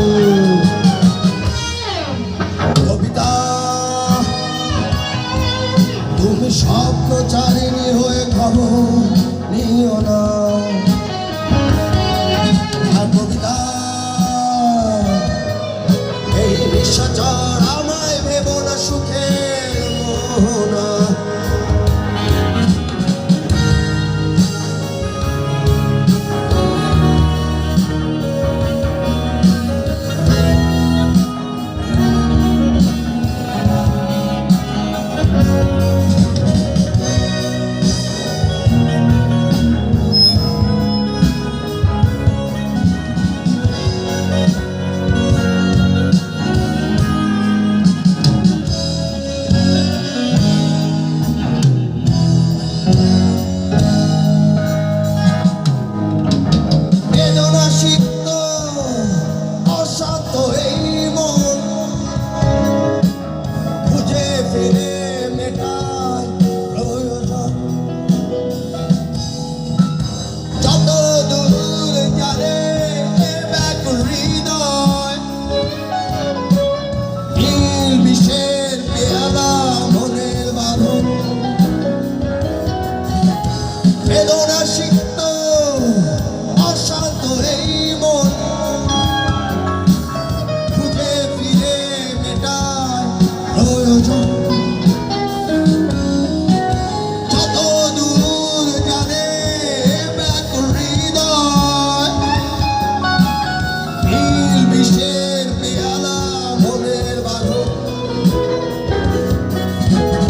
Oh.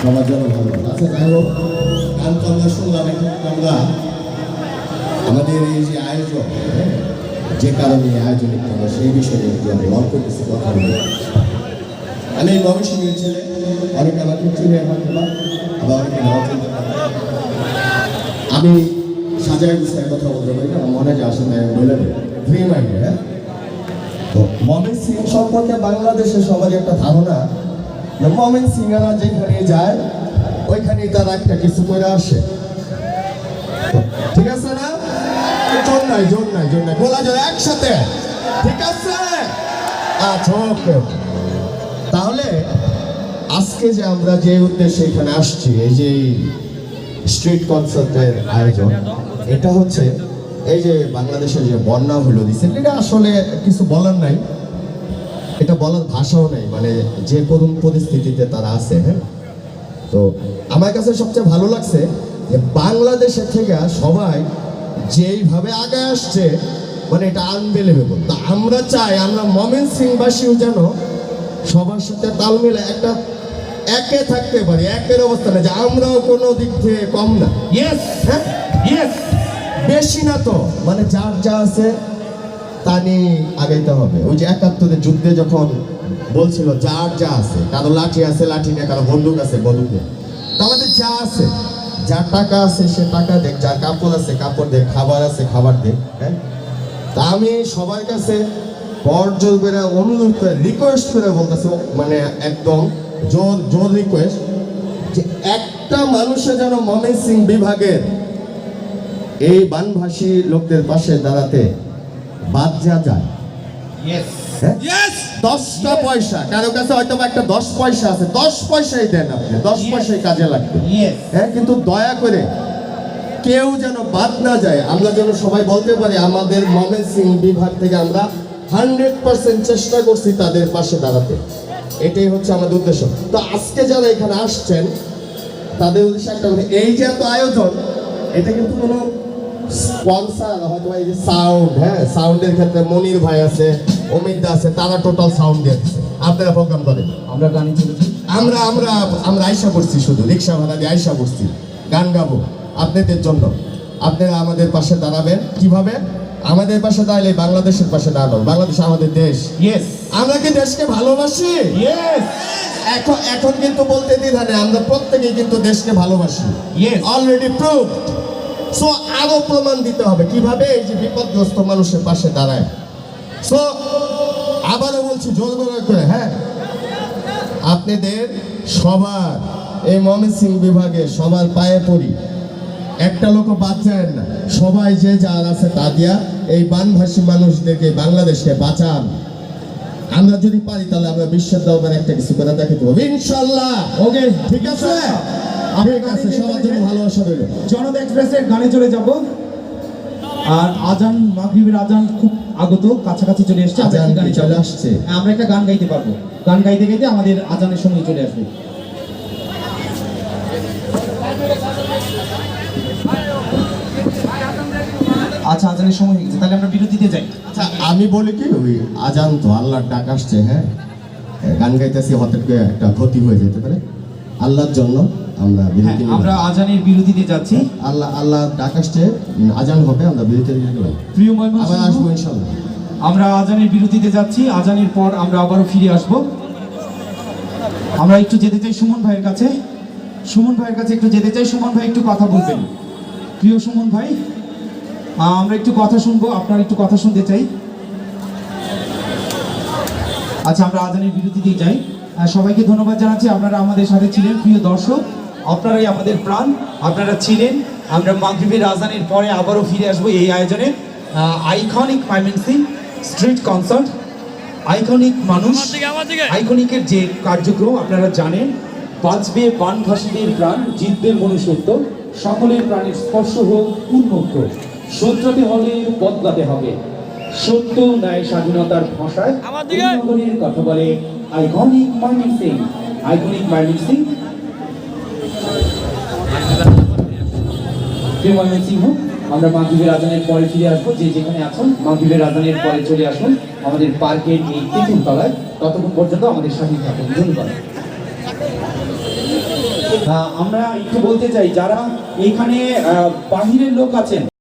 সবার জন্য ধন্যবাদ। আচ্ছা যাই হোক গান তো আমরা শুনলাম আমরা আমাদের এই যে আয়োজন, যে কারণে আয়োজন আমরা সেই বিষয়ে একটু আমি অল্প কিছু কথা বলি। আমি ময়মনসিংহের ছেলে, অনেক আমাকে চিনে হয়তো আবার আমি সাজায় গুছায় কথা বলতে পারি না, মনে যে আসলে বলে হ্যাঁ? তো মমিন সিং সম্পর্কে বাংলাদেশের সবার একটা ধারণা যে মমিন সিংরা যেখানে যায়, ওইখানেই তারা একটা কিছু করে আসে। জোর নাই জোর নাই জোর নাই। বলা যায় একসাথে। ঠিক আছে? আচ্ছা ওকে। তাহলে আজকে যে আমরা যে উদ্দেশ্যে এখানে আসছি, এই যে স্ট্রিট কনসার্টের আয়োজন, এটা হচ্ছে এই যে যে বন্যা হলো রিসেন্টলি আসলে কিছু বলার নাই। এটা বলার ভাষাও নেই মানে যে করুন পরিস্থিতিতে তারা আছে হ্যাঁ? তো আমার কাছে সবচেয়ে ভালো লাগছে যে বাংলাদেশের থেকে সবাই যেইভাবে আগে আসছে মানে এটা আনবিলিভেবল তা আমরা চাই আমরা মমিন সিংবাসীও যেন সবার সাথে তাল মিলে একটা একে থাকতে পারি একের অবস্থানে যে আমরাও কোনো দিক থেকে কম না। ইয়েস হ্যাঁ? ইয়েস বেশি না তো মানে যার যা আছে তা নিয়ে আগাইতে হবে। ওই যে একাত্তরের যুদ্ধে যখন বলছিল যার যা আছে কারও লাঠি আছে লাঠি নিয়ে কারও বন্দুক আছে বন্দুক নিয়ে। তা আমাদের যা আছে যার টাকা আছে সে টাকা দেখ যার কাপড় আছে কাপড় দেখ খাবার আছে খাবার দেখ হ্যাঁ? তা আমি সবার কাছে বর করে অনুরোধ করে রিকোয়েস্ট করে বলতেছি মানে একদম জোর জোর রিকোয়েস্ট যে একটা মানুষের যেন মমেন সিং বিভাগের এই বানভাষী লোকদের পাশে দাঁড়াতে বাদ যা যায়। হ্যাঁ? দশটা পয়সা। কারও কাছে হয়তো একটা দশ পয়সা আছে দশ পয়সাই দেন আপনি দশ. পয়সাই কাজে লাগবে। হ্যাঁ কিন্তু দয়া করে কেউ যেন বাদ না যায় আমরা যেন সবাই বলতে পারি আমাদের মমেন সিং বিভাগ থেকে আমরা হান্ড্রেড পার্সেন্ট চেষ্টা করছি তাদের পাশে দাঁড়াতে। এটাই হচ্ছে আমাদের উদ্দেশ্য। তো আজকে যারা এখানে আসছেন তাদের উদ্দেশ্যে একটা এই যে এত আয়োজন এটা কিন্তু কোনো স্পন্সার হয়তো এই যে সাউন্ড হ্যাঁ সাউন্ডের ক্ষেত্রে মনির ভাই আছে অমিত দা আছে তারা টোটাল সাউন্ড দিয়ে দিচ্ছে আপনারা প্রোগ্রাম করেন। আমরা গানে আমরা আমরা আমরা আয়সা করছি শুধু রিক্সা ভাড়া দিয়ে আয়সা করছি গান গাবো আপনাদের জন্য। আপনারা আমাদের পাশে দাঁড়াবেন। কীভাবে? আমাদের পাশে দাঁড়ালে বাংলাদেশের পাশে দাঁড়াবো বাংলাদেশ আমাদের দেশ। আমরা কি দেশকে ভালোবাসি? এখন এখন কিন্তু বলতে দ্বিধা নেই আমরা প্রত্যেকেই কিন্তু দেশকে ভালোবাসি. অলরেডি প্রুভ সো আরও প্রমাণ দিতে হবে। কীভাবে এই যে বিপদগ্রস্ত মানুষের পাশে দাঁড়ায়? সো আবারও বলছি জোর করে হ্যাঁ। আপনাদের সবার এই ময়মনসিং বিভাগে সবার পায়ে পড়ি। একটা লোক বাদ যায় না। সবাই যে যার আছে তা দিয়া এই বানভাসী মানুষদেরকে বাংলাদেশকে বাঁচান। আমরা যদি পারি তাহলে আমরা বিশ্বের দরবারে একটা কিছু করে দেখাতে পারব। ইনশাল্লাহ। ওকে ঠিক আছে? ঠিক আছে সবার জন্য ভালোবাসা রইল। জনতা এক্সপ্রেসের গানে চলে যাব। আর আজান মাগরিবের আজান খুব আগত কাছাকাছি চলে এসেছে আজান গানে চলে আসছে? আমরা একটা গান গাইতে পারব। গান গাইতে গাইতে আমাদের আজানের সময় চলে আসবে। আচ্ছা আজানের সময় হয়ে গেছে তাহলে আমরা বিরতিতে যাই। আচ্ছা আমি বলি কি ওই আজান তো আল্লাহর ডাক আসছে হ্যাঁ? গান গাইতেছি হঠাৎ করে একটা ক্ষতি হয়ে যেতে পারে। আল্লাহর জন্য আমরা হ্যাঁ আমরা আজানের বিরতিতে যাচ্ছি। আল্লাহ আল্লাহ ডাক আজান হবে আমরা বিরতি নিলাম প্রিয় আবার ময়মনসিংহ আসব ইনশাল্লাহ আমরা আজানের বিরতিতে যাচ্ছি আজানের পর আমরা আবারও ফিরে আসব। আমরা একটু যেতে চাই সুমন ভাইয়ের কাছে। সুমন ভাইয়ের কাছে একটু যেতে চাই সুমন ভাই একটু কথা বলবেন। প্রিয় সুমন ভাই আমরা একটু কথা শুনব আপনার একটু কথা শুনতে চাই। আচ্ছা আমরা আজানের বিরতিতে যাই। সবাইকে ধন্যবাদ জানাচ্ছি আপনারা আমাদের সাথে ছিলেন প্রিয় দর্শক। আপনারাই আমাদের প্রাণ আপনারা চিনেন আমরা মাগরিবের আজানের পরে আবারও ফিরে আসব এই আয়োজনে। Iconic Mymensingh street concert iconic মানুষ আইকনিকের যে কার্যক্রম আপনারা জানেন বাঁচবে বানভাসীদের প্রাণ জিতবে মনুষ্যত্ব সকলের প্রাণের স্পর্শ হোক উন্মুক্ত সূত্রতে হলে বদলাতে হবে। সত্য ন্যায় স্বাধীনতার ভাষায় কথা বলে আইকনিক মার্নিং সিং আইকনিক মার্নিং সিং প্রিয় ময়মনসিংহ আমরা মাগরীবের আজানের পরে ফিরে আসব। যে যেখানে আছেন, মাগরীবের আজানের পরে চলে আসুন আমাদের পার্কের এই তেঁতুল তলায় ততক্ষণ পর্যন্ত আমাদের সাথে থাকুন। ধন্যবাদ। আমরা একটু বলতে চাই, যারা এখানে বাহিরের লোক আছেন